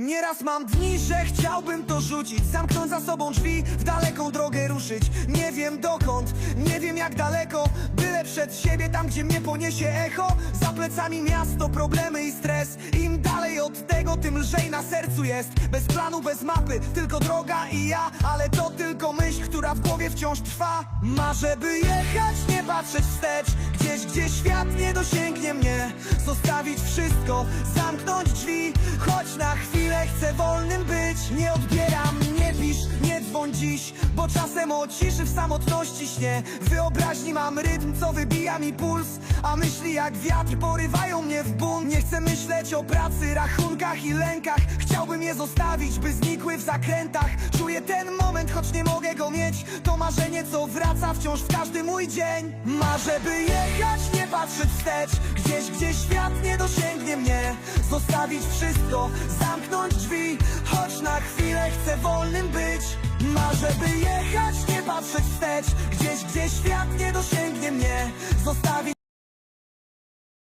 Nieraz mam dni, że chciałbym to rzucić Zamknąć za sobą drzwi, w daleką drogę ruszyć. Nie wiem dokąd, nie wiem jak daleko Byle przed siebie, tam gdzie mnie poniesie echo. Za plecami miasto, problemy i stres. Im dalej od tego, tym lżej na sercu jest. Bez planu, bez mapy, tylko droga i ja. Ale to tylko myśl, która w głowie wciąż trwa. Marzę by jechać, nie patrzeć wstecz. Gdzieś, gdzie świat nie dosięgnie mnie. Zostawić wszystko, zamknąć drzwi. Choć na chwilę chcę wolnym być. Nie odbieram, nie pisz, nie dzwoń dziś Bo czasem o ciszy w samotności śnie. Wyobraźni mam rytm, co wybija mi puls A myśli jak wiatr porywają mnie w bunt. Nie chcę myśleć o pracy, rachunkach i lękach. Chciałbym je zostawić, by znikły w zakrętach. Czuję ten moment, choć nie mogę go mieć. To marzenie, co wraca wciąż w każdy mój dzień. Marzę, by jechać, nie patrzeć wstecz. Gdzieś, gdzie świat nie dosięgnie mnie. Zostawić wszystko, zamknąć drzwi. Choć na chwilę chcę wolnym być. Marzę, by jechać, nie patrzeć wstecz. Gdzieś, gdzie świat nie dosięgnie mnie. Zostawić